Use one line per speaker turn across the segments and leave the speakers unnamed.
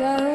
So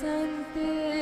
something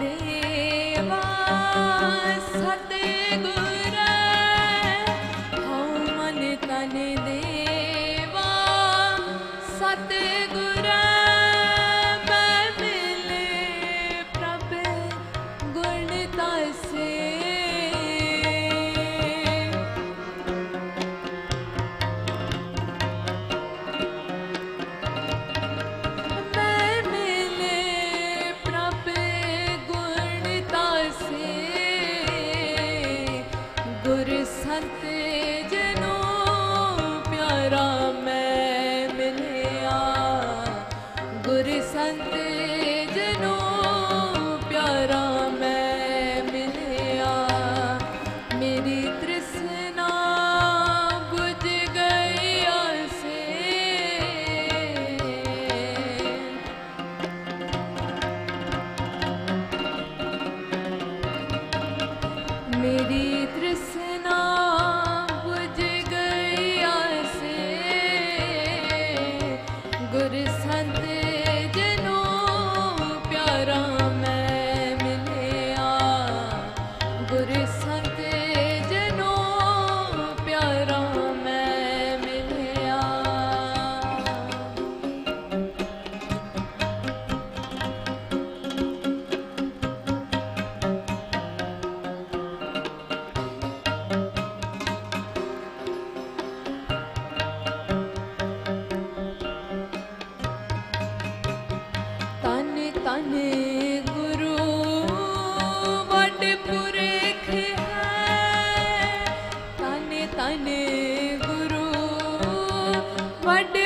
ਦੇਵਾ ਸਤੇ ਵੱਡ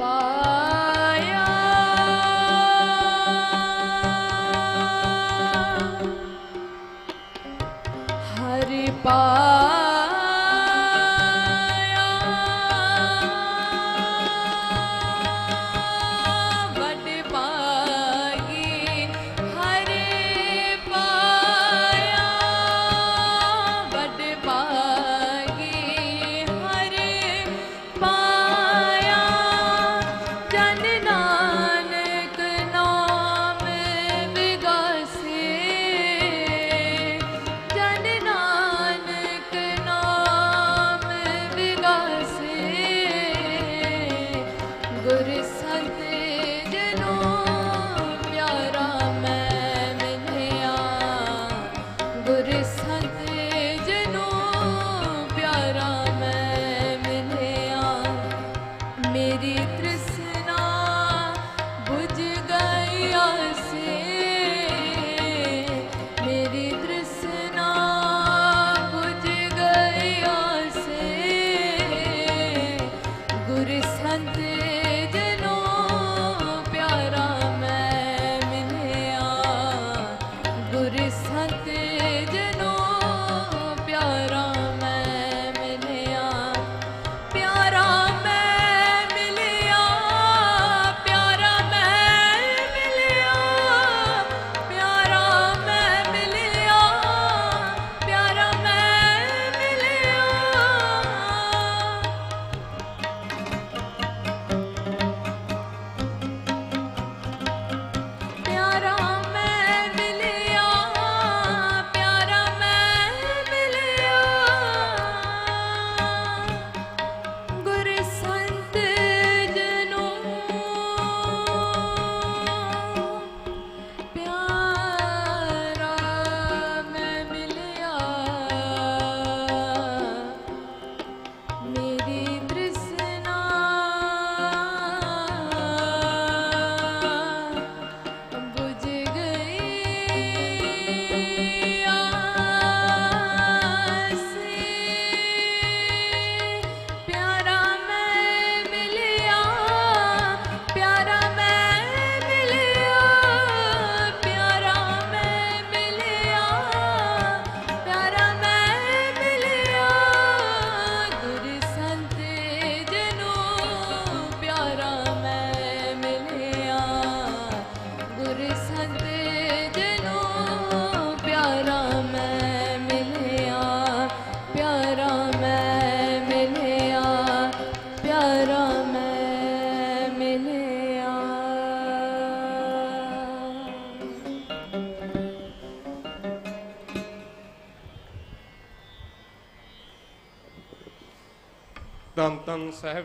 Bye.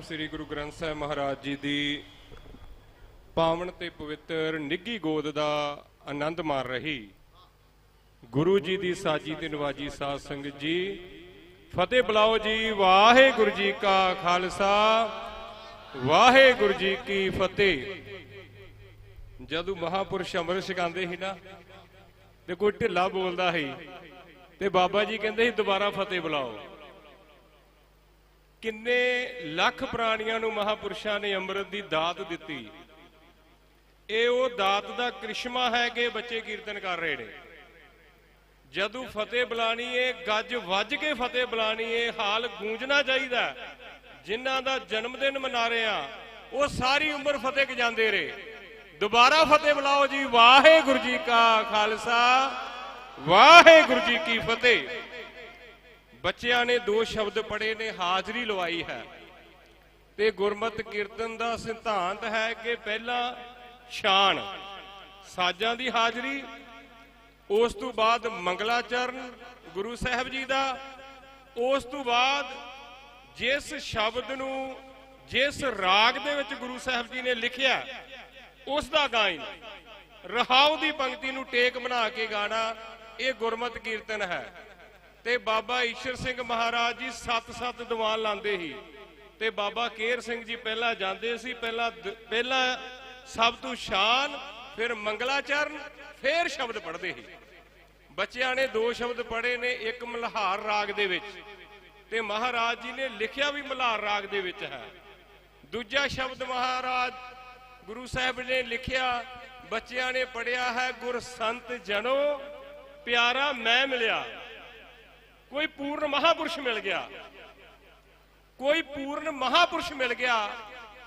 ਸ੍ਰੀ ਗੁਰੂ ਗ੍ਰੰਥ ਸਾਹਿਬ ਮਹਾਰਾਜ ਜੀ ਦੀ ਪਾਵਨ ਤੇ ਪਵਿੱਤਰ ਨਿੱਗੀ ਗੋਦ ਦਾ ਆਨੰਦ ਮਾਣ ਰਹੀ। ਗੁਰੂ ਜੀ ਦੀ ਸਾਜੀ ਤੇ ਨਵਾਜੀ ਸਾਧ ਸੰਗਤ ਜੀ, ਫਤਿਹ ਬੁਲਾਓ ਜੀ, ਵਾਹਿਗੁਰੂ ਜੀ ਕਾ ਖਾਲਸਾ, ਵਾਹਿਗੁਰੂ ਜੀ ਕੀ ਫਤਿਹ। ਜਦੋਂ ਮਹਾਪੁਰਸ਼ ਅੰਮ੍ਰਿਤ ਛਕਾਉਂਦੇ ਸੀ ਨਾ, ਤੇ ਕੋਈ ਢਿੱਲਾ ਬੋਲਦਾ ਸੀ, ਤੇ ਬਾਬਾ ਜੀ ਕਹਿੰਦੇ ਸੀ, ਦੁਬਾਰਾ ਫਤਿਹ ਬੁਲਾਓ। ਕਿੰਨੇ ਲੱਖ ਪ੍ਰਾਣੀਆਂ ਨੂੰ ਮਹਾਪੁਰਸ਼ਾਂ ਨੇ ਅੰਮ੍ਰਿਤ ਦੀ ਦਾਤ ਦਿੱਤੀ? ਇਹ ਉਹ ਦਾਤ ਦਾ ਕ੍ਰਿਸ਼ਮਾ ਹੈ ਕਿ ਬੱਚੇ ਕੀਰਤਨ ਕਰ ਰਹੇ ਨੇ। ਜਦੋਂ ਫਤਿਹ ਬੁਲਾਣੀ ਏ, ਗੱਜ ਵੱਜ ਕੇ ਫਤਿਹ ਬੁਲਾਣੀ ਏ, ਹਾਲ ਗੂੰਜਣਾ ਚਾਹੀਦਾ ਹੈ। ਜਿਨ੍ਹਾਂ ਦਾ ਜਨਮ ਦਿਨ ਮਨਾ ਰਹੇ ਆ, ਉਹ ਸਾਰੀ ਉਮਰ ਫਤਿਹ ਜਾਂਦੇ ਰਹੇ। ਦੁਬਾਰਾ ਫਤਿਹ ਬੁਲਾਓ ਜੀ। ਵਾਹਿਗੁਰੂ ਜੀ ਕਾ ਖਾਲਸਾ, ਵਾਹਿਗੁਰੂ ਜੀ ਕੀ ਫਤਿਹ। ਬੱਚਿਆਂ ਨੇ ਦੋ ਸ਼ਬਦ ਪੜ੍ਹੇ ਨੇ, ਹਾਜ਼ਰੀ ਲਵਾਈ ਹੈ। ਤੇ ਗੁਰਮਤ ਕੀਰਤਨ ਦਾ ਸਿਧਾਂਤ ਹੈ ਕਿ ਪਹਿਲਾਂ ਸ਼ਾਨ, ਸਾਜ਼ਾਂ ਦੀ ਹਾਜ਼ਰੀ, ਉਸ ਤੋਂ ਬਾਅਦ ਮੰਗਲਾਚਰਨ, ਗੁਰੂ ਸਾਹਿਬ ਜੀ ਦਾ, ਉਸ ਤੋਂ ਬਾਅਦ ਜਿਸ ਸ਼ਬਦ ਨੂੰ, ਜਿਸ ਰਾਗ ਦੇ ਵਿੱਚ ਗੁਰੂ ਸਾਹਿਬ ਜੀ ਨੇ ਲਿਖਿਆ, ਉਸ ਦਾ ਗਾਇਨ, ਰਹਾਉ ਦੀ ਪੰਕਤੀ ਨੂੰ ਟੇਕ ਬਣਾ ਕੇ ਗਾਣਾ, ਇਹ ਗੁਰਮਤ ਕੀਰਤਨ ਹੈ। ਤੇ ਬਾਬਾ ਈਸ਼ਰ ਸਿੰਘ ਮਹਾਰਾਜ ਜੀ ਸੱਤ ਸੱਤ ਦੀਵਾਨ ਲਾਉਂਦੇ ਸੀ। ਤੇ ਬਾਬਾ ਕੇਰ ਸਿੰਘ ਜੀ ਪਹਿਲਾਂ ਜਾਂਦੇ ਸੀ, ਪਹਿਲਾਂ ਪਹਿਲਾਂ ਸਭ ਤੋਂ ਸ਼ਾਨ, ਫਿਰ ਮੰਗਲਾਚਰਨ, ਫਿਰ ਸ਼ਬਦ ਪੜ੍ਹਦੇ ਸੀ। ਬੱਚਿਆਂ ਨੇ ਦੋ ਸ਼ਬਦ ਪੜ੍ਹੇ ਨੇ, ਇੱਕ ਮਲਹਾਰ ਰਾਗ ਦੇ ਵਿੱਚ। ਤੇ ਮਹਾਰਾਜ ਜੀ ਨੇ ਲਿਖਿਆ ਵੀ ਮਲਹਾਰ ਰਾਗ ਦੇ ਵਿੱਚ ਹੈ। ਦੂਜਾ ਸ਼ਬਦ ਮਹਾਰਾਜ ਗੁਰੂ ਸਾਹਿਬ ਨੇ ਲਿਖਿਆ, ਬੱਚਿਆਂ ਨੇ ਪੜਿਆ ਹੈ ਗੁਰ ਸੰਤ ਜਨੋ, ਪਿਆਰਾ ਮੈਂ ਮਿਲਿਆ।
ਕੋਈ ਪੂਰਨ ਮਹਾਪੁਰਸ਼ ਮਿਲ ਗਿਆ। ਕੋਈ ਪੂਰਨ ਮਹਾਪੁਰਸ਼ ਮਿਲ ਗਿਆ।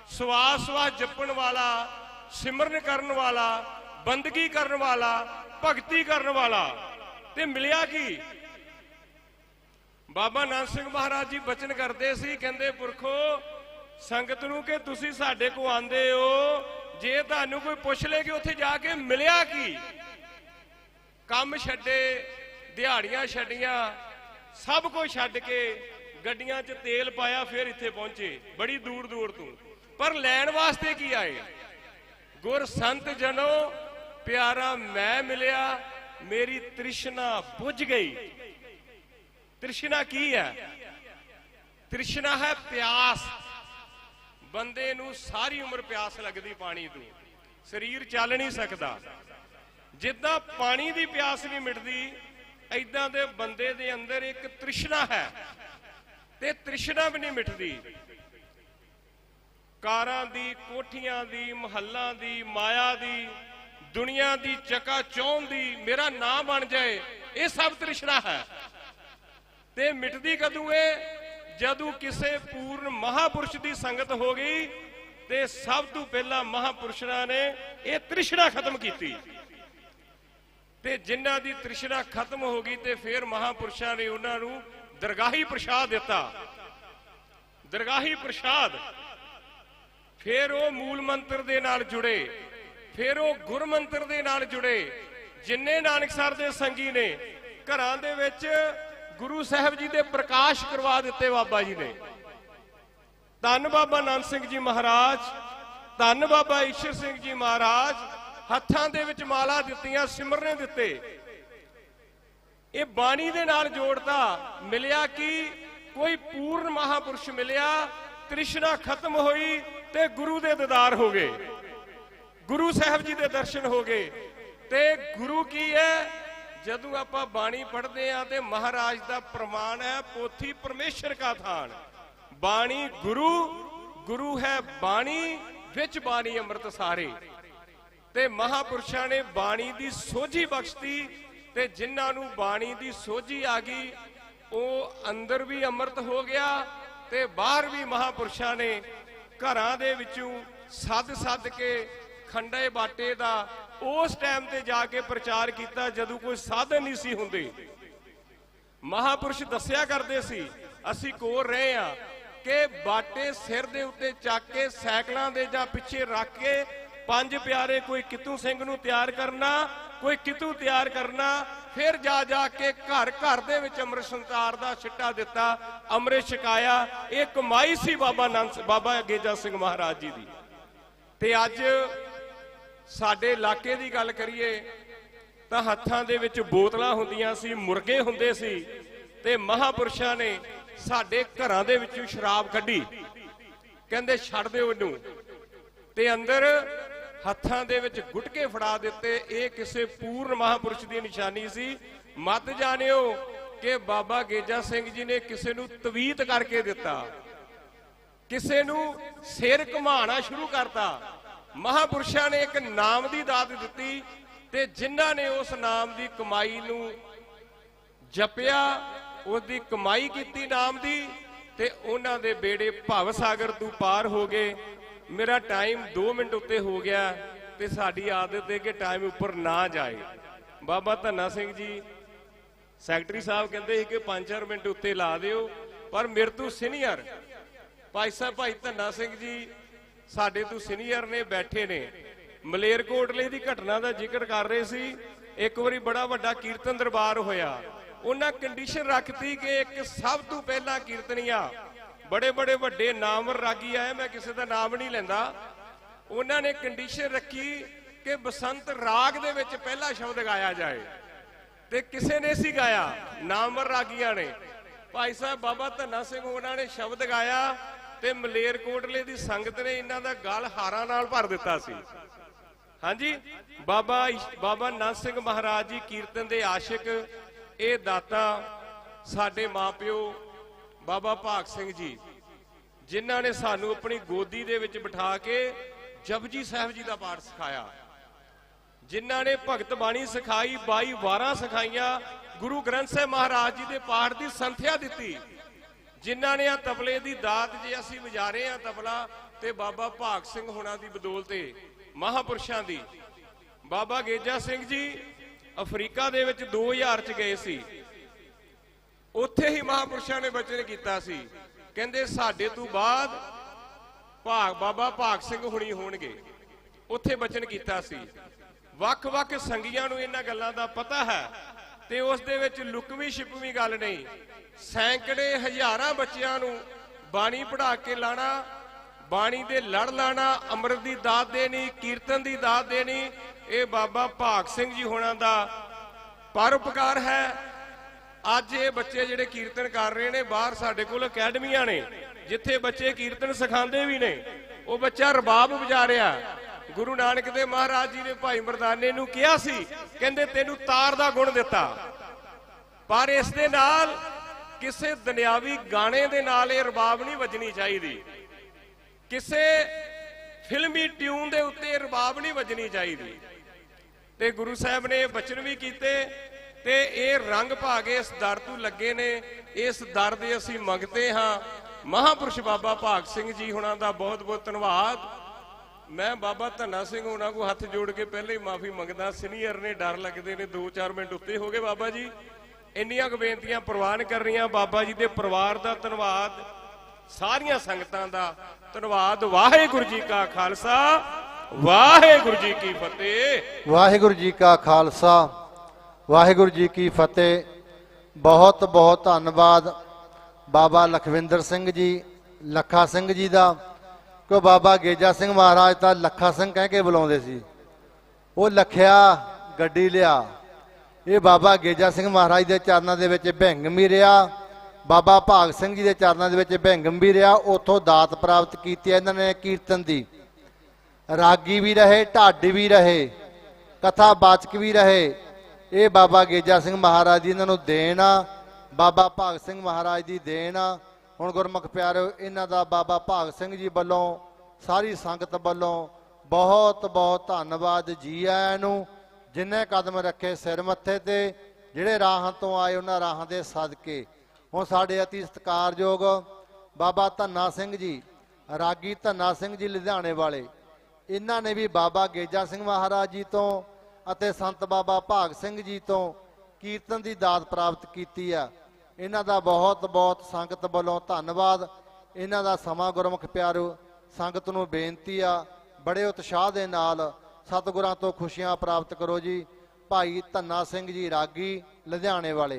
ਸਵਾਸ ਸਵਾਸ ਜਪਣ ਵਾਲਾ, ਸਿਮਰਨ ਕਰਨ ਵਾਲਾ, ਬੰਦਗੀ ਕਰਨ ਵਾਲਾ, ਭਗਤੀ ਕਰਨ ਵਾਲਾ। ਤੇ ਮਿਲਿਆ ਕੀ? ਬਾਬਾ ਨਾਨਕ ਸਿੰਘ ਮਹਾਰਾਜ ਜੀ ਬਚਨ ਕਰਦੇ ਸੀ, ਕਹਿੰਦੇ, ਪੁਰਖੋ, ਸੰਗਤ ਨੂੰ ਕਿ ਤੁਸੀਂ ਸਾਡੇ ਕੋ ਆਂਦੇ ਹੋ? ਜੇ ਤੁਹਾਨੂੰ ਕੋਈ ਪੁੱਛ ਲੇ ਕਿ ਉੱਥੇ ਜਾ ਕੇ ਮਿਲਿਆ ਕੀ? ਕੰਮ ਛੱਡੇ, ਦਿਹਾੜੀਆਂ ਛੱਡੀਆਂ ਸਭ ਕੁਝ ਛੱਡ ਕੇ ਗੱਡੀਆਂ 'ਚ ਤੇਲ ਪਾਇਆ, ਫਿਰ ਇੱਥੇ ਪਹੁੰਚੇ। ਬੜੀ ਦੂਰ ਦੂਰ ਤੋਂ। ਪਰ ਲੈਣ ਵਾਸਤੇ ਕੀ ਆਏ? ਗੁਰ ਸੰਤ ਜਨੋ, ਪਿਆਰਾ ਮੈਂ ਮਿਲਿਆ, ਮੇਰੀ ਤ੍ਰਿਸ਼ਨਾ ਬੁਝ ਗਈ। ਤ੍ਰਿਸ਼ਨਾ ਕੀ ਹੈ? ਤ੍ਰਿਸ਼ਨਾ ਹੈ ਪਿਆਸ। ਬੰਦੇ ਨੂੰ ਸਾਰੀ ਉਮਰ ਪਿਆਸ ਲੱਗਦੀ ਪਾਣੀ ਤੋਂ। ਸਰੀਰ ਚੱਲ ਨਹੀਂ ਸਕਦਾ। ਜਿੱਦਾਂ ਪਾਣੀ ਦੀ ਪਿਆਸ ਨਹੀਂ ਮਿਟਦੀ ਐਦਾਂ ਦੇ ਬੰਦੇ ਦੇ ਅੰਦਰ ਇੱਕ ਤ੍ਰਿਸ਼ਨਾ ਹੈ ਤੇ ਤ੍ਰਿਸ਼ਨਾ ਵੀ ਨਹੀਂ ਮਿਟਦੀ। ਕਾਰਾਂ ਦੀ, ਕੋਠੀਆਂ ਦੀ, ਮਹੱਲਾਂ ਦੀ, ਮਾਇਆ ਦੀ, ਦੁਨੀਆ ਦੀ, ਚਕਾ ਚੌਂ ਦੀ, ਮੇਰਾ ਨਾਂ ਬਣ ਜਾਏ, ਇਹ ਸਭ ਤ੍ਰਿਸ਼ਨਾ ਹੈ। ਤੇ ਮਿਟਦੀ ਕਦੋਂ ਏ? ਜਦੋਂ ਕਿਸੇ ਪੂਰਨ ਮਹਾਪੁਰਸ਼ ਦੀ ਸੰਗਤ ਹੋ ਗਈ ਤੇ ਸਭ ਤੋਂ ਪਹਿਲਾਂ ਮਹਾਪੁਰਸ਼ਾਂ ਨੇ ਇਹ ਤ੍ਰਿਸ਼ਨਾ ਖਤਮ ਕੀਤੀ। ਤੇ ਜਿਨ੍ਹਾਂ ਦੀ ਤ੍ਰਿਸ਼ਨਾ ਖਤਮ ਹੋ ਗਈ ਤੇ ਫਿਰ ਮਹਾਪੁਰਸ਼ਾਂ ਨੇ ਉਹਨਾਂ ਨੂੰ ਦਰਗਾਹੀ ਪ੍ਰਸ਼ਾਦ ਦਿੱਤਾ। ਦਰਗਾਹੀ ਪ੍ਰਸ਼ਾਦ। ਫਿਰ ਉਹ ਮੂਲ ਮੰਤਰ ਦੇ ਨਾਲ ਜੁੜੇ। ਫਿਰ ਉਹ ਗੁਰ ਮੰਤਰ ਦੇ ਨਾਲ ਜੁੜੇ। ਜਿੰਨੇ ਨਾਨਕਸਰ ਦੇ ਸੰਗੀ ਨੇ, ਘਰਾਂ ਦੇ ਵਿੱਚ ਗੁਰੂ ਸਾਹਿਬ ਜੀ ਦੇ ਪ੍ਰਕਾਸ਼ ਕਰਵਾ ਦਿੱਤੇ ਬਾਬਾ ਜੀ ਨੇ। ਧੰਨ ਬਾਬਾ ਨਾਨਕ ਸਿੰਘ ਜੀ ਮਹਾਰਾਜ, ਧੰਨ ਬਾਬਾ ਈਸ਼ਰ ਸਿੰਘ ਜੀ ਮਹਾਰਾਜ ਹੱਥਾਂ ਦੇ ਵਿੱਚ ਮਾਲਾ ਦਿੱਤੀਆਂ ਸਿਮਰਨੇ ਦਿੱਤੇ। ਇਹ ਬਾਣੀ ਦੇ ਨਾਲ ਜੋੜਦਾ ਮਿਲਿਆ ਕਿ ਕੋਈ ਪੂਰਨ ਮਹਾਪੁਰਸ਼ ਮਿਲਿਆ ਤ੍ਰਿਸ਼ਨਾ ਖਤਮ ਹੋਈ ਤੇ ਗੁਰੂ ਦੇ ਦੀਦਾਰ ਹੋ ਗਏ। ਗੁਰੂ ਸਾਹਿਬ ਜੀ ਦੇ ਦਰਸ਼ਨ ਹੋ ਗਏ। ਤੇ ਗੁਰੂ ਕੀ ਹੈ? ਜਦੋਂ ਆਪਾਂ ਬਾਣੀ ਪੜ੍ਹਦੇ ਆ ਤੇ ਮਹਾਰਾਜ ਦਾ ਪ੍ਰਮਾਣ ਹੈ, ਪੋਥੀ ਪਰਮੇਸ਼ਰ ਕਾ ਥਾਨ। ਬਾਣੀ ਗੁਰੂ ਗੁਰੂ ਹੈ ਬਾਣੀ, ਵਿੱਚ ਬਾਣੀ ਅੰਮ੍ਰਿਤ ਸਾਰੇ ਤੇ ਮਹਾਪੁਰਸ਼ਾਂ ਨੇ ਬਾਣੀ ਦੀ ਸੋਝੀ ਬਖਸ਼ਤੀ ਤੇ ਜਿਨ੍ਹਾਂ ਨੂੰ ਬਾਣੀ ਦੀ ਸੋਝੀ ਆ ਗਈ, ਉਹ ਅੰਦਰ ਵੀ ਅੰਮ੍ਰਿਤ ਹੋ ਗਿਆ ਤੇ ਬਾਹਰ ਵੀ ਮਹਾਪੁਰਸ਼ਾਂ ਨੇ ਘਰਾਂ ਦੇ ਵਿੱਚੋਂ ਸੱਦ ਸੱਦ ਕੇ ਖੰਡੇ ਬਾਟੇ ਦਾ ਉਸ ਟਾਈਮ ਤੇ ਜਾ ਕੇ ਪ੍ਰਚਾਰ ਕੀਤਾ ਜਦੋਂ ਕੋਈ ਸਾਧਨ ਨਹੀਂ ਸੀ ਹੁੰਦੇ। ਮਹਾਪੁਰਸ਼ ਦੱਸਿਆ ਕਰਦੇ ਸੀ, ਅਸੀਂ ਕੋਰ ਰਹੇ ਆ ਕਿ ਬਾਟੇ ਸਿਰ ਦੇ ਉੱਤੇ ਚੱਕ ਕੇ ਸਾਈਕਲਾਂ ਦੇ ਜਾਂ ਪਿੱਛੇ ਰੱਖ ਕੇ ਪੰਜ ਪਿਆਰੇ ਕੋਈ ਕਿਤੂ ਸਿੰਘ ਨੂੰ ਤਿਆਰ ਕਰਨਾ, ਕੋਈ ਕਿਤੂ ਤਿਆਰ ਕਰਨਾ, ਫਿਰ ਜਾ ਜਾ ਕੇ ਘਰ ਘਰ ਦੇ ਵਿੱਚ ਅੰਮ੍ਰਿਤ ਸੰਤਾਰ ਦਾ ਛਿੱਟਾ ਦਿੱਤਾ, ਅੰਮ੍ਰਿਤ ਛਕਾਇਆ, ਇਹ ਕਮਾਈ ਸੀ ਬਾਬਾ ਨੰਦ ਬਾਬਾ ਗੇਜਾ ਸਿੰਘ ਮਹਾਰਾਜ ਜੀ ਦੀ। ਤੇ ਅੱਜ ਸਾਡੇ ਇਲਾਕੇ ਦੀ ਗੱਲ ਕਰੀਏ, ਤਾਂ ਹੱਥਾਂ ਦੇ ਵਿੱਚ ਬੋਤਲਾਂ ਹੁੰਦੀਆਂ ਸੀ, ਮੁਰਗੇ ਹੁੰਦੇ ਸੀ, ਤੇ ਮਹਾਪੁਰਸ਼ਾਂ ਨੇ ਸਾਡੇ ਘਰਾਂ ਦੇ ਵਿੱਚੋਂ ਸ਼ਰਾਬ ਕੱਢੀ। ਕਹਿੰਦੇ ਛੱਡ ਦਿਓ ਇਹਨੂੰ। ਤੇ ਅੰਦਰ ਹੱਥਾਂ ਦੇ ਵਿੱਚ ਗੁਟਕੇ ਫੜਾ ਦਿੱਤੇ। ਇਹ ਕਿਸੇ ਪੂਰਨ ਮਹਾਪੁਰਸ਼ ਦੀ ਨਿਸ਼ਾਨੀ ਸੀ। ਮਤ ਜਾਣਿਓ ਕਿ ਬਾਬਾ ਗੇਜਾ ਸਿੰਘ ਜੀ ਨੇ ਕਿਸੇ ਨੂੰ ਤਵੀਤ ਕਰਕੇ ਦਿੱਤਾ। ਕਿਸੇ ਨੂੰ ਸਿਰ ਘੁਮਾਉਣਾ ਸ਼ੁਰੂ ਕਰਤਾ। ਮਹਾਪੁਰਸ਼ਾਂ ਨੇ ਇੱਕ ਨਾਮ ਦੀ ਦਾਤ ਦਿੱਤੀ ਤੇ ਜਿਨ੍ਹਾਂ ਨੇ ਉਸ ਨਾਮ ਦੀ ਕਮਾਈ ਨੂੰ ਜਪਿਆ, ਉਹਦੀ ਕਮਾਈ ਕੀਤੀ ਨਾਮ ਦੀ ਤੇ ਉਹਨਾਂ ਦੇ ਬੇੜੇ ਭਵ ਸਾਗਰ ਤੋਂ ਪਾਰ ਹੋ ਗਏ। ਮੇਰਾ ਟਾਈਮ 2 ਮਿੰਟ ਉੱਤੇ ਹੋ ਗਿਆ ਤੇ ਸਾਡੀ ਆਦਤ ਹੈ ਕਿ ਟਾਈਮ ਉੱਪਰ ਨਾ ਜਾਏ। ਬਾਬਾ ਧੰਨਾ ਸਿੰਘ ਜੀ, ਸੈਕਟਰੀ ਸਾਹਿਬ ਕਹਿੰਦੇ ਸੀ ਕਿ 5-4 ਮਿੰਟ ਉੱਤੇ ਲਾ ਦਿਓ, ਪਰ ਮੇਰੇ ਤੋਂ ਸੀਨੀਅਰ ਭਾਈ ਸਾਹਿਬ, ਭਾਈ ਧੰਨਾ ਸਿੰਘ ਜੀ, ਸਾਡੇ ਤੋਂ ਸੀਨੀਅਰ ਨੇ, ਬੈਠੇ ਨੇ। ਮਲੇਰਕੋਟਲੇ ਦੀ ਘਟਨਾ ਦਾ ਜ਼ਿਕਰ ਕਰ ਰਹੇ ਸੀ। ਇੱਕ ਵਾਰੀ ਬੜਾ ਵੱਡਾ ਕੀਰਤਨ ਦਰਬਾਰ ਹੋਇਆ। ਉਹਨਾਂ ਕੰਡੀਸ਼ਨ ਰੱਖਤੀ ਕਿ ਇੱਕ ਸਭ ਤੋਂ ਪਹਿਲਾਂ ਕੀਰਤਨੀਆ ਬੜੇ ਬੜੇ ਵੱਡੇ ਨਾਮਵਰ ਰਾਗੀ ਆਏ, ਮੈਂ ਕਿਸੇ ਦਾ ਨਾਮ ਨਹੀਂ ਲੈਂਦਾ। ਉਹਨਾਂ ਨੇ ਕੰਡੀਸ਼ਨ ਰੱਖੀ ਕਿ ਬਸੰਤ ਰਾਗ ਦੇ ਵਿੱਚ ਪਹਿਲਾ ਸ਼ਬਦ ਗਾਇਆ ਜਾਏ। ਤੇ ਕਿਸੇ ਨੇ ਸੀ ਗਾਇਆ? ਨਾਮਵਰ ਰਾਗੀਆਂ ਨੇ। ਭਾਈ ਸਾਹਿਬ, ਬਾਬਾ ਧੰਨਾ ਸਿੰਘ ਉਹਨਾਂ ਨੇ ਸ਼ਬਦ ਗਾਇਆ ਤੇ ਮਲੇਰਕੋਟਲੇ ਦੀ ਸੰਗਤ ਨੇ ਇਹਨਾਂ ਦਾ ਗਲ ਹਾਰਾਂ ਨਾਲ ਭਰ ਦਿੱਤਾ ਸੀ। ਹਾਂਜੀ? ਬਾਬਾ ਬਾਬਾ ਨੰਦ ਸਿੰਘ ਮਹਾਰਾਜ ਜੀ ਕੀਰਤਨ ਦੇ ਆਸ਼ਿਕ, ਇਹ ਦਾਤਾ ਸਾਡੇ ਮਾਪਿਓ ਬਾਬਾ ਭਾਗ ਸਿੰਘ ਜੀ, ਜਿਨ੍ਹਾਂ ਨੇ ਸਾਨੂੰ ਆਪਣੀ ਗੋਦੀ ਦੇ ਵਿੱਚ ਬਿਠਾ ਕੇ ਜਪਜੀ ਸਾਹਿਬ ਜੀ ਦਾ ਪਾਠ ਸਿਖਾਇਆ। ਜਿਨ੍ਹਾਂ ਨੇ ਭਗਤ ਬਾਣੀ ਸਿਖਾਈ 22 ਵਾਰਾਂ ਸਿਖਾਈਆਂ, ਗੁਰੂ ਗ੍ਰੰਥ ਸਾਹਿਬ ਮਹਾਰਾਜ ਜੀ ਦੇ ਪਾਠ ਦੀ ਸੰਥਿਆ ਦਿੱਤੀ। ਜਿਨ੍ਹਾਂ ਨੇ ਆ ਤਬਲੇ ਦੀ ਦਾਤ ਜੇ ਅਸੀਂ ਵਜਾਰੇ ਆ ਤਬਲਾ ਤੇ ਬਾਬਾ ਭਾਗ ਸਿੰਘ ਹੋਣਾ ਦੀ ਬਦੌਲਤੇ ਮਹਾਪੁਰਸ਼ਾਂ ਦੀ। ਬਾਬਾ ਗੇਜਾ ਸਿੰਘ ਜੀ ਅਫਰੀਕਾ ਦੇ ਵਿੱਚ 2000 ਚ ਗਏ ਸੀ। ਉੱਥੇ ਹੀ ਮਹਾਪੁਰਸ਼ਾਂ ਨੇ ਬਚਨ ਕੀਤਾ ਸੀ। ਕਹਿੰਦੇ, ਸਾਡੇ ਤੋਂ ਬਾਅਦ ਭਾਗ ਬਾਬਾ ਭਾਗ ਸਿੰਘ ਹੁਣੀ ਹੋਣਗੇ। ਉੱਥੇ ਬਚਨ ਕੀਤਾ ਸੀ। ਵੱਖ-ਵੱਖ ਸੰਗੀਆਂ ਨੂੰ ਇਹਨਾਂ ਗੱਲਾਂ ਦਾ ਪਤਾ ਹੈ ਤੇ ਉਸ ਦੇ ਵਿੱਚ ਲੁਕਵੀਂ ਛਿਪਵੀਂ ਗੱਲ ਨਹੀਂ। ਸੈਂਕੜੇ ਹਜ਼ਾਰਾਂ ਬੱਚਿਆਂ ਨੂੰ ਬਾਣੀ ਪੜ੍ਹਾ ਕੇ ਲਾਣਾ, ਬਾਣੀ ਦੇ ਲੜ ਲਾਣਾ, ਅੰਮ੍ਰਿਤ ਦੀ ਦਾਤ ਦੇਣੀ, ਕੀਰਤਨ ਦੀ ਦਾਤ ਦੇਣੀ, ਇਹ ਬਾਬਾ ਭਾਗ ਸਿੰਘ ਜੀ ਹੋਣਾ ਦਾ ਪਰਉਪਕਾਰ ਹੈ। ਅੱਜ ਇਹ ਬੱਚੇ ਜਿਹੜੇ ਕੀਰਤਨ ਕਰ ਰਹੇ ਨੇ, ਬਾਹਰ ਸਾਡੇ ਕੋਲ ਅਕੈਡਮੀਆਂ ਨੇ, ਜਿੱਥੇ ਬੱਚੇ ਕੀਰਤਨ ਸਿਖਾਉਂਦੇ ਵੀ ਨੇ। ਉਹ ਬੱਚਾ ਰਬਾਬ ਵਜਾ ਰਿਹਾ। ਗੁਰੂ ਨਾਨਕ ਦੇਵ ਮਹਾਰਾਜ ਜੀ ਨੇ ਭਾਈ ਮਰਦਾਨੇ ਨੂੰ ਕਿਹਾ ਸੀ, ਕਹਿੰਦੇ ਤੈਨੂੰ ਤਾਰ ਦਾ ਗੁਣ ਦਿੱਤਾ। ਪਰ ਇਸ ਦੇ ਨਾਲ ਕਿਸੇ ਦੁਨਿਆਵੀ ਗਾਣੇ ਦੇ ਨਾਲ ਇਹ ਰਬਾਬ ਨਹੀਂ ਵੱਜਣੀ ਚਾਹੀਦੀ। ਕਿਸੇ ਫਿਲਮੀ ਟਿਊਨ ਦੇ ਉੱਤੇ ਇਹ ਰਬਾਬ ਨਹੀਂ ਵੱਜਣੀ ਚਾਹੀਦੀ। ਤੇ ਗੁਰੂ ਸਾਹਿਬ ਨੇ ਇਹ ਬਚਨ ਵੀ ਕੀਤੇ ਤੇ ਇਹ ਰੰਗ ਭਾਗੇ ਇਸ ਦਰ ਤੋਂ ਲੱਗੇ ਨੇ। ਇਸ ਦਰ ਦੇ ਅਸੀਂ ਮੰਗਤੇ ਹਾਂ। ਮਹਾਪੁਰਸ਼ ਬਾਬਾ ਭਾਗ ਸਿੰਘ ਜੀ ਹੁਣਾਂ ਦਾ ਬਹੁਤ ਬਹੁਤ ਧੰਨਵਾਦ। ਮੈਂ ਬਾਬਾ ਧੰਨਾ ਸਿੰਘ ਉਹਨਾਂ ਕੋ ਹੱਥ ਜੋੜ ਕੇ ਪਹਿਲੇ ਹੀ ਮਾਫੀ ਮੰਗਦਾ, ਸੀਨੀਅਰ ਨੇ ਡਰ ਲੱਗਦੇ ਨੇ 2-4 ਮਿੰਟ ਉੱਤੇ ਹੋ ਗਏ ਬਾਬਾ ਜੀ। ਇੰਨੀਆਂ ਕੁ ਬੇਨਤੀਆਂ ਪ੍ਰਵਾਨ ਕਰ ਰਹੀਆਂ ਬਾਬਾ ਜੀ ਦੇ ਪਰਿਵਾਰ ਦਾ ਧੰਨਵਾਦ, ਸਾਰੀਆਂ ਸੰਗਤਾਂ ਦਾ ਧੰਨਵਾਦ। ਵਾਹਿਗੁਰੂ ਜੀ ਕਾ ਖਾਲਸਾ, ਵਾਹਿਗੁਰੂ ਜੀ ਕੀ ਫਤਿਹ।
ਵਾਹਿਗੁਰੂ ਜੀ ਕਾ ਖਾਲਸਾ। ਵਾਹਿਗੁਰੂ ਜੀ ਕੀ ਫਤਿਹ। ਬਹੁਤ ਬਹੁਤ ਧੰਨਵਾਦ ਬਾਬਾ ਲਖਵਿੰਦਰ ਸਿੰਘ ਜੀ, ਲੱਖਾ ਸਿੰਘ ਜੀ ਦਾ। ਕਿ ਬਾਬਾ ਗੇਜਾ ਸਿੰਘ ਮਹਾਰਾਜ ਤਾਂ ਲੱਖਾ ਸਿੰਘ ਕਹਿ ਕੇ ਬੁਲਾਉਂਦੇ ਸੀ। ਉਹ ਲਖਿਆ, ਗੱਡੀ ਲਿਆ। ਇਹ ਬਾਬਾ ਗੇਜਾ ਸਿੰਘ ਮਹਾਰਾਜ ਦੇ ਚਰਨਾਂ ਦੇ ਵਿੱਚ ਭਿੰਗਮ ਵੀ ਰਿਹਾ। ਬਾਬਾ ਭਾਗ ਸਿੰਘ ਜੀ ਦੇ ਚਰਨਾਂ ਦੇ ਵਿੱਚ ਭਿੰਗਮ ਵੀ ਰਿਹਾ। ਉਥੋਂ ਦਾਤ ਪ੍ਰਾਪਤ ਕੀਤੀ ਇਹਨਾਂ ਨੇ ਕੀਰਤਨ ਦੀ। ਰਾਗੀ ਵੀ ਰਹੇ, ਢਾਡੀ ਵੀ ਰਹੇ, ਕਥਾ ਬਾਚਕ ਵੀ ਰਹੇ। ਇਹ ਬਾਬਾ ਗੇਜਾ ਸਿੰਘ ਮਹਾਰਾਜ ਜੀ ਇਹਨਾਂ ਨੂੰ ਦੇਣ ਆ, ਬਾਬਾ ਭਾਗ ਸਿੰਘ ਮਹਾਰਾਜ ਦੀ ਦੇਣ ਆ। ਹੁਣ ਗੁਰਮੁਖ ਪਿਆਰਿਓ, ਇਹਨਾਂ ਦਾ ਬਾਬਾ ਭਾਗ ਸਿੰਘ ਜੀ ਵੱਲੋਂ, ਸਾਰੀ ਸੰਗਤ ਵੱਲੋਂ ਬਹੁਤ ਬਹੁਤ ਧੰਨਵਾਦ ਜੀ ਆਇਆਂ ਨੂੰ ਜਿਨ੍ਹਾਂ ਕਦਮ ਰੱਖੇ ਸਿਰ ਮੱਥੇ ਤੇ, ਜਿਹੜੇ ਰਾਹਾਂ ਤੋਂ ਆਏ ਉਹਨਾਂ ਰਾਹਾਂ ਦੇ ਸਦਕੇ। ਹੁਣ ਸਾਡੇ ਅਤੀ ਸਤਿਕਾਰਯੋਗ ਬਾਬਾ ਧੰਨਾ ਸਿੰਘ ਜੀ, ਰਾਗੀ ਧੰਨਾ ਸਿੰਘ ਜੀ ਲੁਧਿਆਣੇ ਵਾਲੇ। ਇਹਨਾਂ ਨੇ ਵੀ ਬਾਬਾ ਗੇਜਾ ਸਿੰਘ ਮਹਾਰਾਜ ਜੀ ਤੋਂ ਅਤੇ ਸੰਤ ਬਾਬਾ ਭਾਗ ਸਿੰਘ ਜੀ ਤੋਂ ਕੀਰਤਨ ਦੀ ਦਾਤ ਪ੍ਰਾਪਤ ਕੀਤੀ ਆ। ਇਹਨਾਂ ਦਾ ਬਹੁਤ ਬਹੁਤ ਸੰਗਤ ਵੱਲੋਂ ਧੰਨਵਾਦ। ਇਹਨਾਂ ਦਾ ਸਮਾਂ ਗੁਰਮੁਖ ਪਿਆਰੋ, ਸੰਗਤ ਨੂੰ ਬੇਨਤੀ ਆ, ਬੜੇ ਉਤਸ਼ਾਹ ਦੇ ਨਾਲ ਸਤਿਗੁਰਾਂ ਤੋਂ ਖੁਸ਼ੀਆਂ ਪ੍ਰਾਪਤ ਕਰੋ ਜੀ। ਭਾਈ ਧੰਨਾ ਸਿੰਘ ਜੀ ਰਾਗੀ, ਲੁਧਿਆਣੇ ਵਾਲੇ।